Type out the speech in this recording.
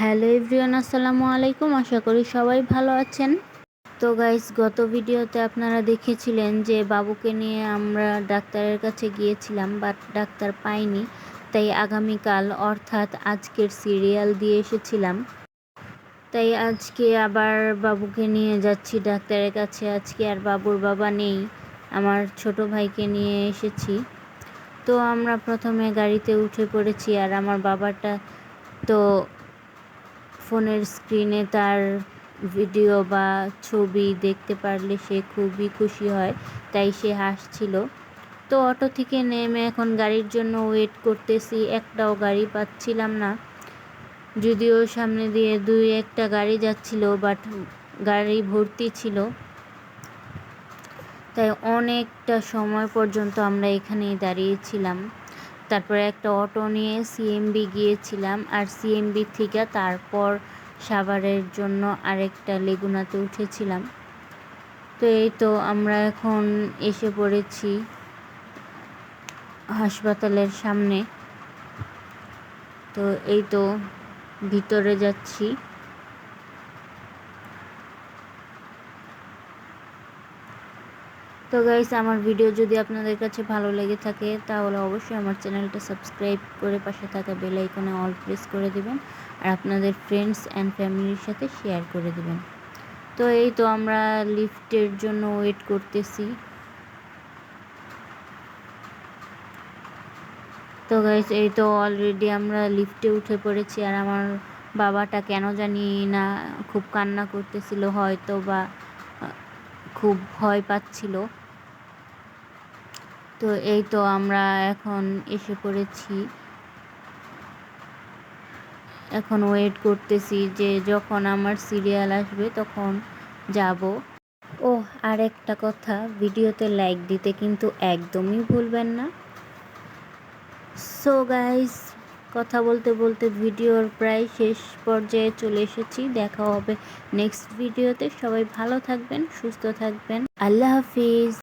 Hello everyone, আসসালামু আলাইকুম। আশা করি সবাই ভালো আছেন। তো গাইস গত ভিডিওতে আপনারা দেখেছিলেন যে বাবুকে নিয়ে আমরা ডাক্তারের কাছে গিয়েছিলাম বাট ডাক্তার পাইনি। তাই আগামীকাল, অর্থাৎ আজকের সিরিয়াল দিয়ে এসেছিলাম। তাই আজকে আবার বাবুকে নিয়ে যাচ্ছি ডাক্তারের কাছে। আজকে আর বাবুর বাবা নেই, আমার ছোট ভাইকে নিয়ে এসেছি। তো আমরা প্রথমে গাড়িতে উঠে পড়েছি আর আমার বাবাটা তো ফোনের স্ক্রিনে তার ভিডিও বা ছবি দেখতে পারলে সে খুবই খুশি হয়, তাই সে হাসছিল। তো অটো থেকে নেমে এখন গাড়ির জন্য ওয়েট করতেছি, একটাও গাড়ি পাচ্ছিলাম না। যদিও সামনে দিয়ে দুই একটা গাড়ি যাচ্ছিল, বাট গাড়ি ভর্তি ছিল। তাই অনেকটা সময় পর্যন্ত আমরা এখানেই দাঁড়িয়েছিলাম। তারপরে একটা অটো নিয়ে সিএমবি গিয়েছিলাম আর সিএমবি থেকে তারপর সাভারের জন্য আরেকটা লেগুনাতে উঠেছিলাম। তো এই তো আমরা এখন এসে পড়েছি হাসপাতালের সামনে। তো এই তো ভিতরে যাচ্ছি। তো গাইস আমার ভিডিও যদি আপনাদের কাছে ভালো লেগে থাকে, তাহলে অবশ্যই আমার চ্যানেলটা সাবস্ক্রাইব করে পাশে থাকা বেল আইকনে অল প্রেস করে দিবেন, আর আপনাদের ফ্রেন্ডস অ্যান্ড ফ্যামিলির সাথে শেয়ার করে দিবেন। তো এই তো আমরা লিফটের জন্য ওয়েট করতেছি। তো গাইস এই তো অলরেডি আমরা লিফটে উঠে পড়েছি, আর আমার বাবাটা কেন জানি না খুব কান্না করতেছিল হয়তো বা খুব ভয় পাচ্ছিল। তো এই তো আমরা এখন এসে পড়েছি। এখন ওয়েট করতেছি যে যখন আমার সিরিয়াল আসবে তখন যাব। ও আর একটা কথা, ভিডিওতে লাইক দিতে কিন্তু একদমই ভুলবেন না। সো গাইস কথা বলতে বলতে ভিডিওর প্রায় শেষ পর্যায়ে চলে এসেছি। দেখা হবে নেক্সট ভিডিওতে সবাই ভালো থাকবেন, সুস্থ থাকবেন। আল্লাহ হাফিজ।